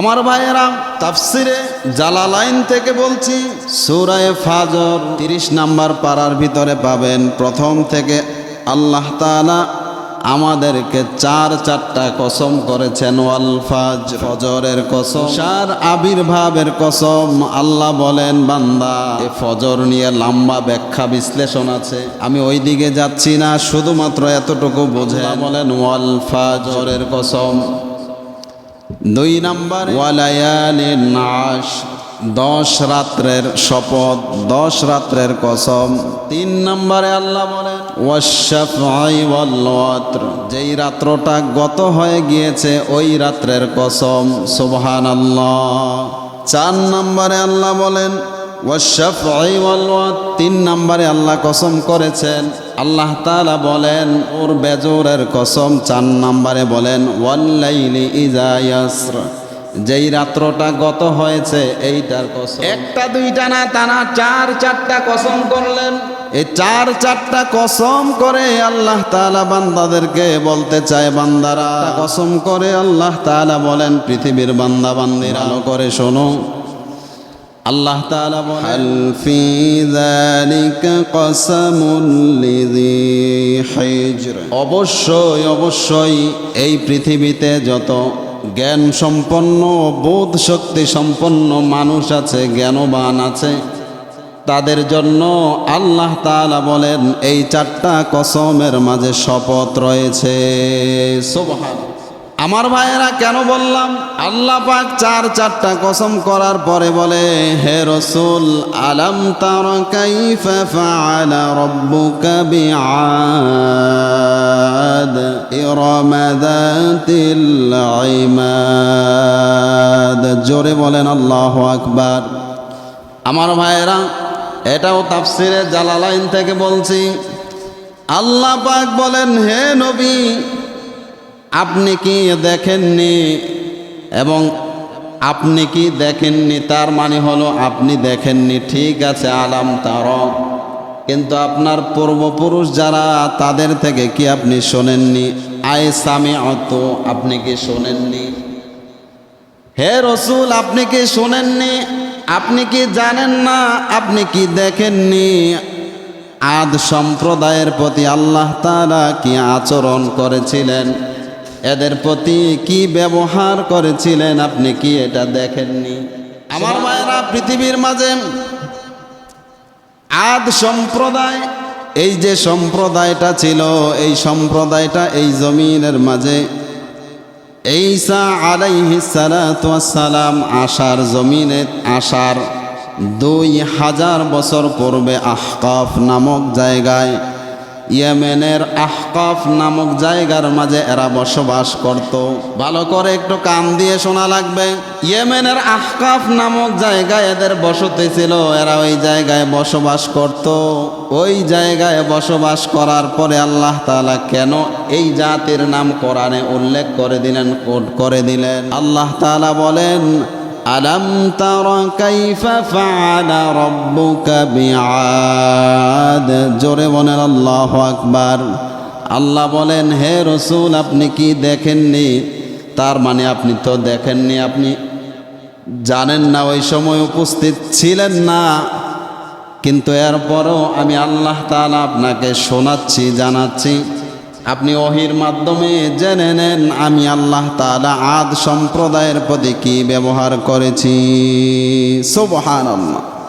আমার ভাইয়েরা, তাফসিরে জালালাইন থেকে বলছি, সুরায় ফাজর তিরিশ নাম্বার পাড়ার ভিতরে পাবেন। প্রথম থেকে আল্লাহ তাআলা আমাদেরকে চার চারটা কসম করেছেন, ওয়াল ফাজ, ফজরের কসম চার আবির্ভাবের কসম। আল্লাহ বলেন, বান্দা, এ ফজর নিয়ে লম্বা ব্যাখ্যা বিশ্লেষণ আছে। আমি ওই দিকে যাচ্ছি না, শুধুমাত্র এতটুকু বোঝে বলেন, ওয়াল ফাজরের কসম। দুই নাম্বার ওয়ালায়ালিন নাশ দশ রাত্রের শপথ, দশ রাত্রের কসম। তিন নম্বরে আল্লাহ বলেন ওয়াশাফাই ওয়াল ওয়াত্র যেই রাত্রটা গত হয়ে গিয়েছে, ওই রাত্রের কসম। সুবহানাল্লাহ। চার নম্বরে আল্লাহ বলেন তিন নম্বরে আল্লাহ কসম করেছেন। আল্লাহ তাআলা বলেন ওর বেজোরের কসম চার নম্বরে বলেন ওয়াল্লাইলি ইজা ইয়াসর। যেই রাত্রটা গত হয়েছে এইটার কসম। একটা দুইটা না টানা চার চারটা কসম করলেন। এই চার চারটা কসম করে আল্লাহ তাআলা বান্দাদেরকে বলতে চায় বান্দারা। কসম করে আল্লাহ তাআলা বলেন পৃথিবীর বান্দা বান্দির আলো করে শোনো। আল্লাহ তাআলা বলেন, হাল ফি যালিকা অবশ্যই অবশ্যই এই পৃথিবীতে যত জ্ঞান সম্পন্ন, বোধ শক্তি সম্পন্ন মানুষ আছে, জ্ঞানবান আছে, তাদের জন্য আল্লাহ তাআলা বলেন, এই চারটা কসমের মাঝে শপথ রয়েছে। সুবহান। আমার ভাইয়েরা কেন বললাম? আল্লাহ পাক চার চারটা কসম করার পরে বলে, হে রসুল, আলম তার জোরে বলেন, আল্লাহু আকবার। আমার ভাইয়েরা, এটাও তাফসিরে জালালাইন থেকে বলছি। আল্লাহ পাক বলেন, হে নবী আপনি কি দেখেননি? এবং আপনি কি দেখেননি? তার মানে হলো আপনি দেখেননি। ঠিক আছে, আলাম তার। কিন্তু আপনার পূর্বপুরুষ যারা, তাদের থেকে কি আপনি শোনেননি? আয় সামি অত আপনি কি শোনেননি? হে রসুল, আপনি কি শোনেননি? আপনি কি জানেন না? আপনি কি দেখেননি? আদ সম্প্রদায়ের প্রতি আল্লাহ তাআলা কি আচরণ করেছিলেন? এদের প্রতি কি ব্যবহার করেছিলেন আপনি কি এটা দেখেননি? আমার মায়েরা পৃথিবীর মাঝে আদ সম্প্রদায়, এই যে সম্প্রদায়টা ছিল, এই সম্প্রদায়টা এই জমিনের মাঝে ঈসা আলাইহি সালাম আশার জমিনে আসার দুই হাজার বছর পূর্বে আহকাফ নামক জায়গায় ইয়েমেনের আহকাফ নামক জায়গার মাঝে এরা বসবাস করত। ভালো করে একটু কান দিয়ে শোনা লাগবে। ইয়েমেনের আহকাফ নামক জায়গায় এদের বসতি ছিল, এরা ওই জায়গায় বসবাস করত। ওই জায়গায় বসবাস করার পরে আল্লাহ তাআলা কেন এই জাতির নাম কোরআনে উল্লেখ করে দিলেন কোট করে দিলেন? আল্লাহ তাআলা বলেন আলম তর কাইফা ফাআলা রাব্বুকা বিআদ। জোরে বলেন, আল্লাহু আকবার। আল্লাহ বলেন, হে রসুল, আপনি কি দেখেননি? তার মানে আপনি তো দেখেননি, আপনি জানেন না, ওই সময় উপস্থিত ছিলেন না। কিন্তু এরপরও আমি আল্লাহ তাআলা আপনাকে শোনাচ্ছি, জানাচ্ছি। আপনি অহির মাধ্যমে জেনে নেন আমি আল্লাহ তালা আদ সম্প্রদায়ের প্রতি কি ব্যবহার করেছি। সুবহানাল্লাহ।